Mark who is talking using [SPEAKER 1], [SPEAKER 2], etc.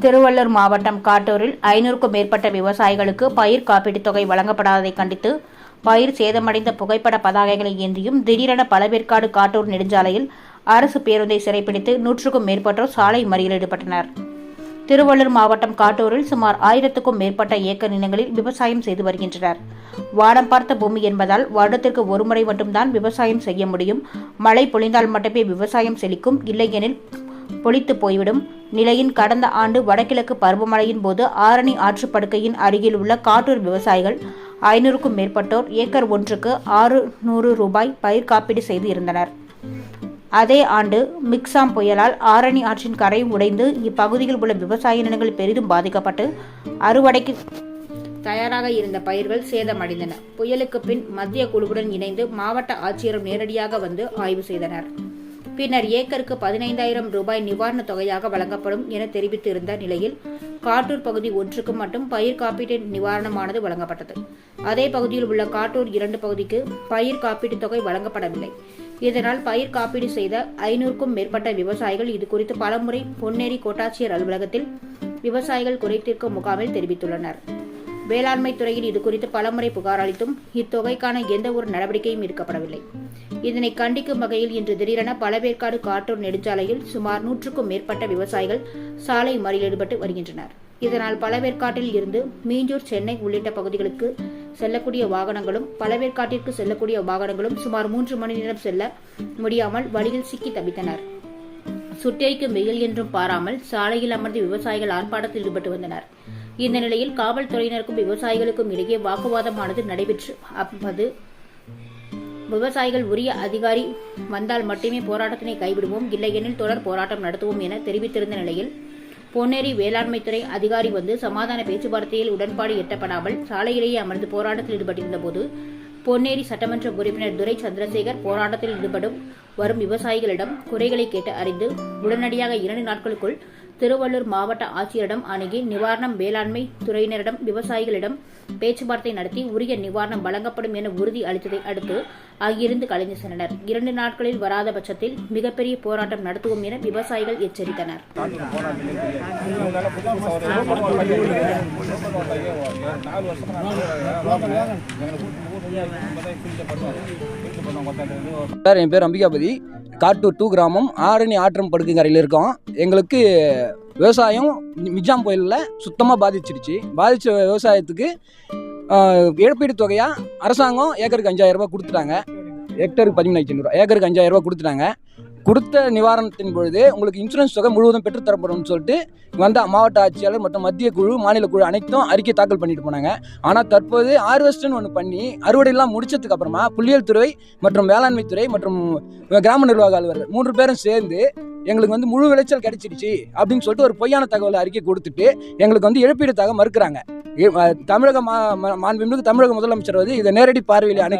[SPEAKER 1] திருவள்ளூர் மாவட்டம் காட்டூரில் ஐநூறுக்கும் மேற்பட்ட விவசாயிகளுக்கு பயிர் காப்பீட்டுத் தொகை வழங்கப்படாததை கண்டித்து பயிர் சேதமடைந்த புகைப்பட பதாகைகளை ஏந்தியும் திடீரென பழவேற்காடு காட்டூர் நெடுஞ்சாலையில் அரசு பேருந்தை சிறைப்பிடித்து நூற்றுக்கும் மேற்பட்டோர் சாலை மறியல் ஈடுபட்டனர். திருவள்ளூர் மாவட்டம் காட்டூரில் சுமார் ஆயிரத்துக்கும் மேற்பட்ட ஏக்கர் நிலங்களில் விவசாயம் செய்து வருகின்றனர். வானம் பார்த்த பூமி என்பதால் வருடத்திற்கு ஒருமுறை மட்டும்தான் விவசாயம் செய்ய முடியும். மழை பொழிந்தால் மட்டுமே விவசாயம் செழிக்கும். இல்லையெனில் பொழித்து போய்விடும். நிலையின் கடந்த ஆண்டு வடகிழக்கு பருவமழையின் போது ஆரணி ஆற்றுப்படுக்கையின் அருகில் உள்ள காட்டூர் விவசாயிகள் ஐநூறுக்கும் மேற்பட்டோர் ஏக்கர் ஒன்றுக்கு ஆறு நூறு ரூபாய் பயிர் காப்பீடு செய்து இருந்தனர். அதே ஆண்டு மிக்சாம் புயலால் ஆரணி ஆற்றின் கரை உடைந்து இப்பகுதியில் உள்ள விவசாய நிலங்கள் பெரிதும் பாதிக்கப்பட்டு அறுவடைக்கு தயாராக இருந்த பயிர்கள் சேதமடைந்தன. புயலுக்கு பின் மத்திய குழுவுடன் இணைந்து மாவட்ட ஆட்சியரும் நேரடியாக வந்து ஆய்வு செய்தனர். பின்னர் ஏக்கருக்கு பதினைந்தாயிரம் ரூபாய் நிவாரணத் தொகையாக வழங்கப்படும் என தெரிவித்திருந்த நிலையில் காட்டூர் பகுதி ஒன்றுக்கு மட்டும் பயிர் காப்பீட்டு நிவாரணமானது வழங்கப்பட்டது. அதே பகுதியில் உள்ள காட்டூர் இரண்டு பகுதிக்கு பயிர் காப்பீட்டுத் தொகை வழங்கப்படவில்லை. இதனால் பயிர் காப்பீடு செய்த ஐநூறுக்கும் மேற்பட்ட விவசாயிகள் இதுகுறித்து பலமுறை பொன்னேரி கோட்டாட்சியர் அலுவலகத்தில் விவசாயிகள் குறைத்திருக்கும் முகாமில் தெரிவித்துள்ளனர். வேளாண்மை துறையில் இதுகுறித்து பலமுறை புகார் அளித்தும் இத்தொகைக்கான எந்த ஒரு நடவடிக்கையும் எடுக்கப்படவில்லை. இதனை கண்டிக்கும் வகையில் இன்று திடீரென பலவேற்காடு காட்டூர் நெடுஞ்சாலையில் சுமார் நூற்றுக்கும் மேற்பட்ட விவசாயிகள் சாலை மறியல் ஈடுபட்டு வருகின்றனர். இதனால் பலவேற்காட்டில் இருந்து மீஞ்சூர் சென்னை உள்ளிட்ட பகுதிகளுக்கு செல்லக்கூடிய வாகனங்களும் பலவேற்காட்டிற்கு செல்லக்கூடிய வாகனங்களும் சுமார் மூன்று மணி நேரம் செல்ல முடியாமல் வழியில் சிக்கி தவித்தனர். சுட்டெரிக்கும் வெயில் என்றும் பாராமல் சாலையில் அமர்ந்து விவசாயிகள் ஆர்ப்பாட்டத்தில் ஈடுபட்டு வந்தனர். இந்த நிலையில் காவல்துறையினருக்கும் விவசாயிகளுக்கும் இடையே வாக்குவாதமானது நடைபெற்று அப்பது விவசாயிகள் உரிய அதிகாரி வந்தால் மட்டுமே போராட்டத்தினை கைவிடுவோம். இல்லையெனில் தொடர் போராட்டம் நடத்துவோம் என தெரிவித்திருந்த நிலையில் பொன்னேரி வேளாண்மைத்துறை அதிகாரி வந்து சமாதான பேச்சுவார்த்தையில் உடன்பாடு எட்டப்படாமல் சாலையிலேயே அமர்ந்து போராட்டத்தில் ஈடுபட்டிருந்த போது பொன்னேரி சட்டமன்ற உறுப்பினர் துரை சந்திரசேகர் போராட்டத்தில் ஈடுபடும் வரும் விவசாயிகளிடம் குறைகளை கேட்டு அறிந்து உடனடியாக இரண்டு நாட்களுக்குள் திருவள்ளூர் மாவட்ட ஆட்சியரிடம் அணுகி நிவாரணம் வேளாண்மை துறையினரிடம் விவசாயிகளிடம் பேச்சுவார்த்தை நடத்தி உரிய நிவாரணம் வழங்கப்படும் என உறுதி அளித்ததை அடுத்து அங்கிருந்து கலைந்து சென்றனர். இரண்டு நாட்களில் வராத பட்சத்தில் மிகப்பெரிய போராட்டம் நடத்துவோம் என விவசாயிகள் எச்சரித்தனர்.
[SPEAKER 2] சார் என் பேர் அம்பிகாபதி. காட்டூர் டூ கிராமம் ஆரணி ஆற்றம் படுக்கைங்கரையில் இருக்கோம். எங்களுக்கு விவசாயம் மிஜாம் புயலில் சுத்தமாக பாதிச்சிருச்சு பாதித்த விவசாயத்துக்கு இழப்பீடு தொகையாக அரசாங்கம் ஏக்கருக்கு அஞ்சாயிரம் கொடுத்துட்டாங்க. ஹெக்டருக்கு பதிமூணாயிரத்தி ஐநூறுரூவா ஏக்கருக்கு அஞ்சாயிரரூபா கொடுத்துட்டாங்க. கொடுத்த நிவாரணத்தின் பொழுது உங்களுக்கு இன்சூரன்ஸ் தொகை முழுவதும் பெற்றுத்தரப்படும் சொல்லிட்டு வந்த மாவட்ட ஆட்சியாளர் மற்றும் மத்திய குழு மாநில குழு அனைத்தும் அறிக்கை தாக்கல் பண்ணிட்டு போனாங்க. ஆனால் தற்போது ஹார்வெஸ்ட்னு ஒன்று பண்ணி அறுவடையெல்லாம் முடிச்சதுக்கு அப்புறமா புள்ளியியல் துறை மற்றும் வேளாண்மை துறை மற்றும் கிராம நிர்வாக அலுவலர் மூன்று பேரும் சேர்ந்து எங்களுக்கு வந்து முழு விளைச்சல் கிடைச்சிடுச்சு அப்படின்னு சொல்லிட்டு ஒரு பொய்யான தகவல் அறிக்கை கொடுத்துட்டு எங்களுக்கு வந்து இழப்பீடு தகவல் மறுக்கிறாங்க தமிழக மா மாண்புமிகு தமிழக முதலமைச்சர் வந்து இதை நேரடி பார்வையில் அணை